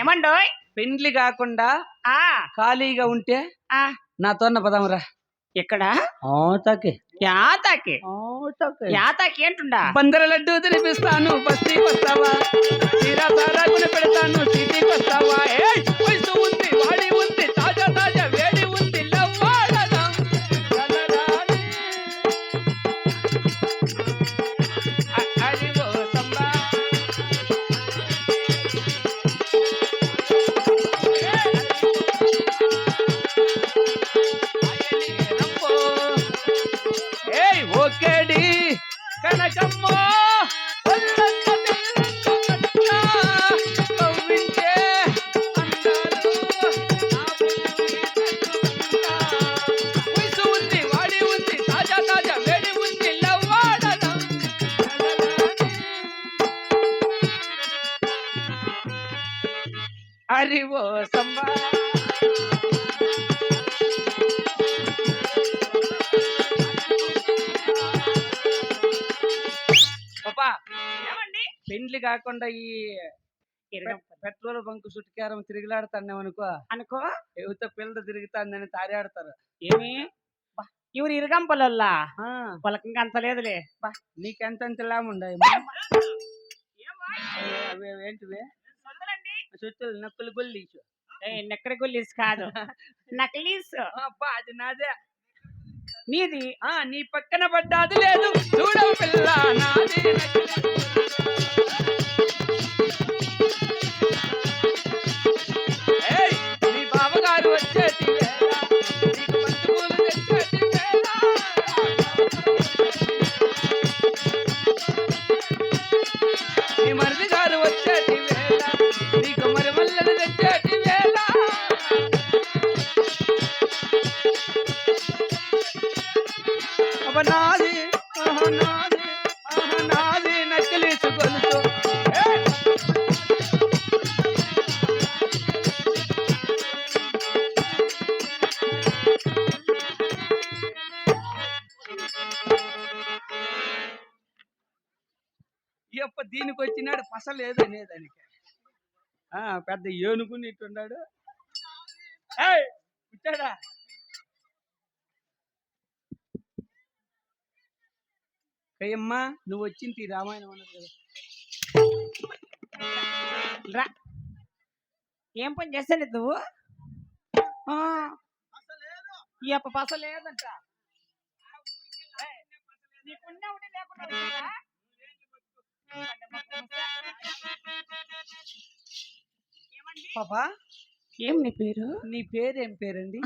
ఏమండోయ్? పెండ్లి కాకుండా ఆ. ఖాళీగా ఉంటే ఆ. నాతో పదమురా ఎక్కడ? తాకి యాతకి. యాతకి ఏంటుండా? బందర లడ్డు తినిపిస్తాను బస్తీకి వస్తావా తీరా సారా కొని పెడతాను సిటీకి వస్తావా! వయసు ఉంది వాడి ఉంది హరివో సంబా. పెండ్లి కాకుండా ఈ పెట్రోల్ బంక్ చుట్టుకారం తిరిగిలాడుతానేమనుకో అనుకో. యువత పిల్లలు తిరుగుతాందని తారాడతారు. ఏమి? ఇవరు ఇరగంపలల్లా? ఇంకా అంత లేదులే. బా. నీకెంతంత లాముండయి ఏంటివి? చుట్టూ నక్కులు గొల్లి ఏయ్, నెక్కడి గుల్లీస్ కాదు. నకిలీస్. అబ్బా అది నాదే. నీది ఆ నీ పక్కన పడ్డాది లేదు. చూడవు పిల్ల నాది నీ బావగారు వచ్చేటి ఎప్ప దీనికి వచ్చినాడు పసలేదు అనేదానికి. ఆ, పెద్ద ఏనుగుని ఇట్టున్నాడు. ఏయ్, కూర్చోడా కయ్యమ్మా నువ్వు వచ్చింది ఈ రామాయణం అన్నది కదా. రా. ఏం పని చేస్తాను నువ్వు? ఈ అప్ప పస లేదంట. నీకున్నా ఉండి లేకుండా పాపా ఏం నీ పేరు? నీ పేరేం పేరండి.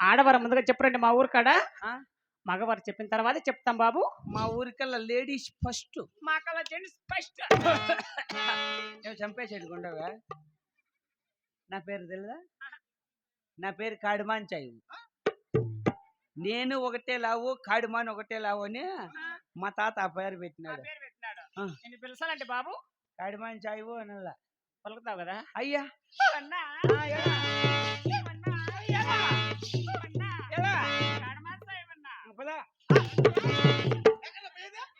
ఆడవారు ముందుగా చెప్పరండి మా ఊరు కాడ? మగవారు చెప్పిన తర్వాత చెప్తాం బాబు. మా ఊరికల్లా లేడీస్ ఫస్ట్. మా కళ జెంట్స్ ఫస్ట్. ఏమో చంపేసేట్టుకుంటావా నా పేరు తెలుదా? నా పేరు కాడిమాన్ చాయి నేను ఒకటే లావు కాడిమాన్ ఒకటే లావు అని మా తాత ఆ పేరు పెట్టినాడు పేరు పెట్టినాడు ఆ. నేను పిలిచాలంటే బాబు కాడిమాన్ చాయి అనల్లా. పలుకుతావు కదా? అయ్యా. అన్నా.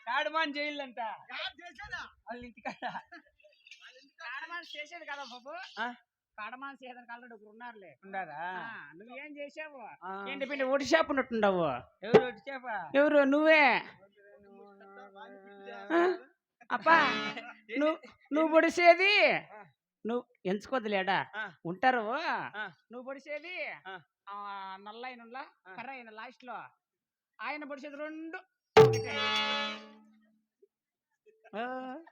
కాడిమాన్ జైలంట వాళ్ళ ఇంటికాడ. కాడమాస్ చేసేది కదా బాబు? ఆ? కాడమాస్ చేసేది కాళ్ళు ఒకరు ఉన్నారులే. ఉండారా ఆ, నువ్వేం చేసావు. ఏంటి పిండి ఒడి షాప్ ఉన్నట్టుండవు ఎవరు వచ్చి చేప? ఎవరు? నువ్వే? అప్పా నువ్వు నువ్వు పొడిసేది. నువ్వు ఎంచుకోద్దులేడా? ఆ. ఉంటారు. నువ్వు పొడిసేది నల్ల అయిన. కర్ర అయిన లాస్ట్లో ఆయన పొడిసేది రెండు.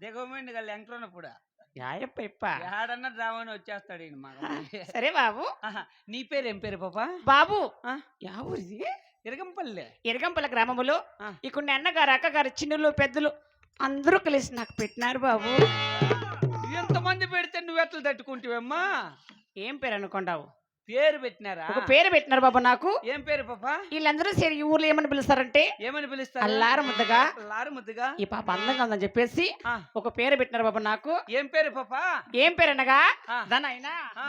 దిగమండి గల్ల ఎంట్రోనప్పుడు యాయప్ప ఇప్ప. వచ్చేస్తాడు ఈయన సరే బాబు. నీ పేరు ఏం పేరు పాప? బాబు. ఆ? యా ఊరిది? ఇరగంపల్లి. ఇరగంపల గ్రామములో ఆ. ఇక్కడ అన్నగారు అక్కగారు చిన్నులు పెద్దలు అందరూ కలిసి నాకు పెట్టినారు బాబు. ఎంతమంది పెడితే నువ్వు ఎట్లా తట్టుకుంటావమ్మా? ఏం పేరు అనుకుంటావు? పేరు పెట్టినారా? ఒక పేరు పెట్టినారు బాబు నాకు. ఏం పేరు పాప? వీళ్ళందరూ సరే ఈ ఊర్లో ఏమని పిలుస్తారంటే ఏమని పిలుస్తారు? అల్లారు ముద్దగా. లారు ముద్దుగా. ఈ పాప అందంగా ఉందని చెప్పేసి ఒక పేరు పెట్టినారు బాబు నాకు. ఏం పేరు పాప? ఏం పేరు అనగా. దానైనా ఆ.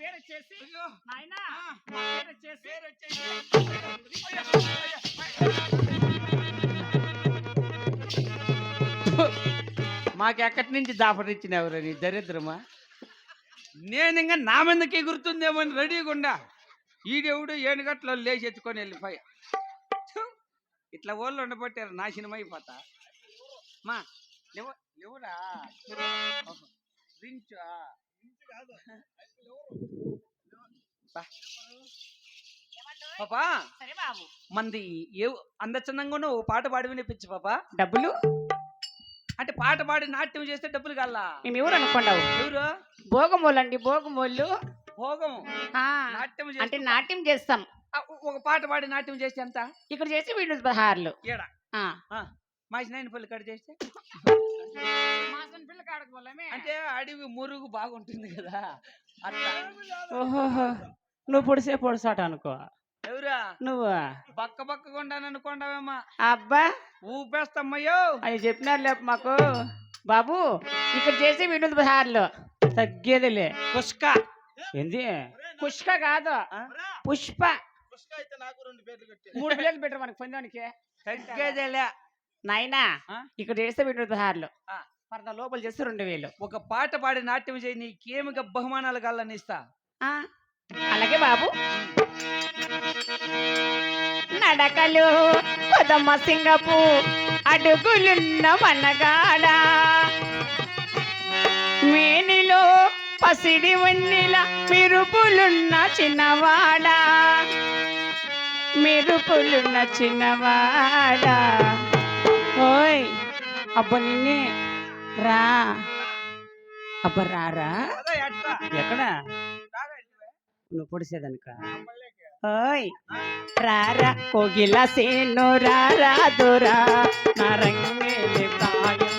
పేరు వచ్చేసి నాయనా. పేరు వచ్చేసి పేరు వచ్చేసి. మాకెక్కడి నుంచి దాపరిచ్చినవరా నీ దరిద్రమా? నేను ఇంకా నా మీదకి ఎగురుతుందేమో అని రెడీగా ఉండా ఈడెవడు ఏనుగట్లో లేచి ఎత్తుకొని వెళ్ళిపోయా. ఇట్లా ఓళ్ళు ఉండబట్టారు నాశనం అయిపోతా మా రించా బా. పాపా మంది ఏ అందచందంగా ఓ పాట పాడి వినిపించు పాపా. డబ్బులు? అంటే పాట పాడి నాట్యం చేస్తే డబ్బులు కల్లా? మేము ఎవరు అనుకున్నావు ఎవరు? భోగమోళ్ళు అండి భోగమోళ్ళు. భోగం. నాట్యం అంటే నాట్యం చేస్తాం. ఒక పాట పాడి నాట్యం చేస్తే ఎంత? ఇక్కడ చేసి వీళ్ళు పదహారులు. ఏడ? ఆ. మాసిన పల్లి కడ చేస్తే? అంటే అడవి మురుగు బాగుంటుంది కదా. అట్లా. ఓహోహో. నువ్వు పొడిసే పొడిసాట అనుకో. ఎవరా? నువ్వు? బక్క బక్కగా ఉండాను అనుకోండావేమా అబ్బా! ఊపేస్తమ్మయ్యో అని చెప్పినారు లేపు మాకు. బాబు ఇక్కడ చేసి వీళ్ళు పదహారులు తగ్గేదిలే. కుష్క. ఏంది? పుష్క కాదు? పుష్ప. మూడు ప్లేట్లు పెట్టరు మనకి? పొందానికి తగ్గేదేలే. నాయనా? ఇక్కడ చేస్తే ఆ. పరద లోపల చేస్తే రెండు వేలు. ఒక పాట పాడి నాట్యం చేయి నీకేమిగా బహుమానాలు కల్లని ఆ, అలాగే బాబు. నడకలు కొదమ్మ సింగపు అడుగులున్న మనగాడ మేనిలో పసిడి వన్నెల మెరుపులున్న చిన్నవాడ. మెరుపులున్న చిన్నవాడ. ఓయ్ అబ్బ నిన్నే. రా. అబ్బ రారా. ఎక్కడ? నువ్వు పొడిసేదనుక? ఓయ్! రారా కోగిల సేను రారా దొరా నరంగేలి ప్రాయం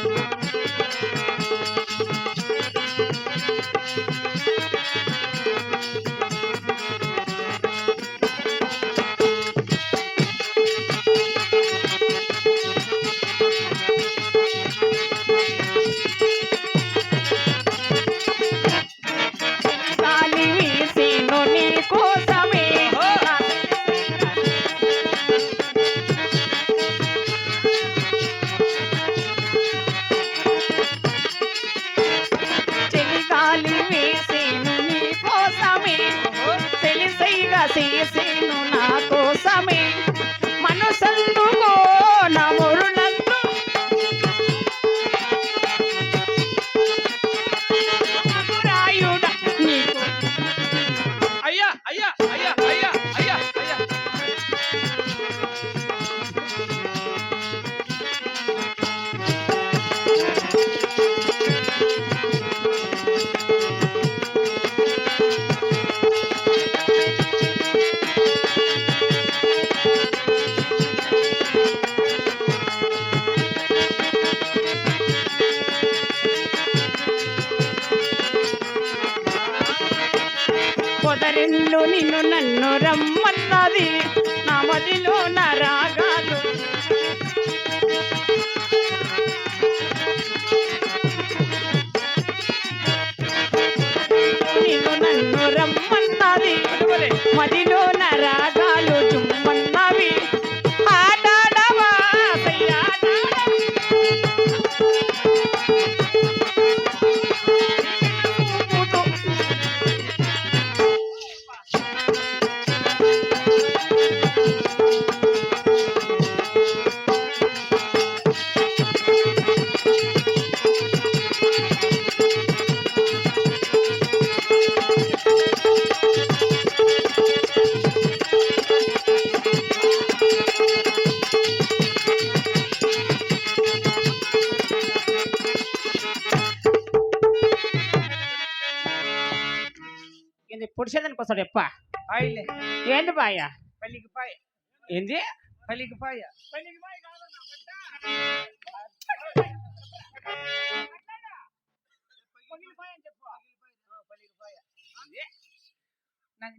చేసేను పొదరిల్లు నిన్ను నన్ను రమ్మన్నది. నా మదిలో నా రాగాలు నిన్ను నన్ను రమ్మన్నది. మదిలో పుడిసేదానికి వస్తాడు ఎప్ప? పాయలే. ఏంది పాయ? పాయ. నాకు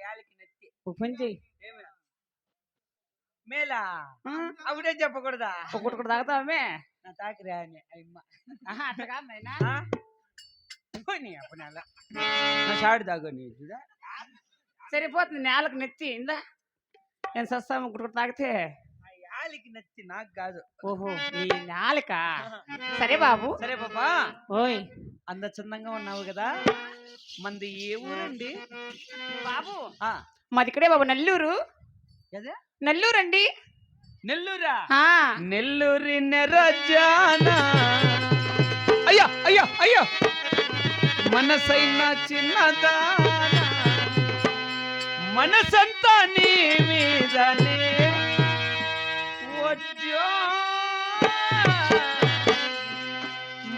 యాలకి నచ్చి పని చెయ్యి మేలా? అవిడే చెప్పకూడదా? ఒకటి తాగుతావే నా తాకిరా అని అమ్మ అట్లా కాదు. పోనీ అప్పుడు నా షాడు తాగు సరిపోతుంది నేలకు నెత్తి ఇందా. నేను సస్తాము కూడా తాగితే. నా యాలికి నచ్చి నాకు కాదు. ఓహో నీ నాలుక? సరే బాబు. సరే పాపా ఓయ్. అంద చందంగా ఉన్నావు కదా. మంది ఏ ఊరండి? బాబు. మాది ఇక్కడే బాబు నెల్లూరు? నెల్లూరు అండి నెల్లూరా? నెల్లూరి నెరజానా అయ్యా అయ్యా అయ్యా. మనసైన చిన్నదానా. మనసంతా నీ మీదనే. వచ్చో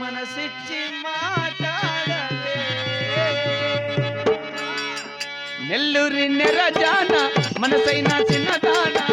మనసిచ్చి మాట్లాడలే. నెల్లూరి నెరజాన మనసైన చిన్నదానా.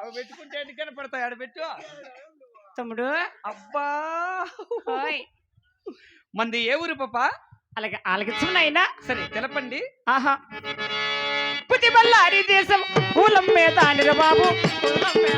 అవి పెట్టుకుంటే ఎన్ని కనపడతాయి? ఆడ పెట్టు. తమ్ముడు. అబ్బా. మంది ఏ ఊరు పాప? అలాగే ఆలకిస్తున్నాయినా సరే తెలపండి. ఆహా. పుతి బల్లారి దేశం కూలం మీద బాబు. మీద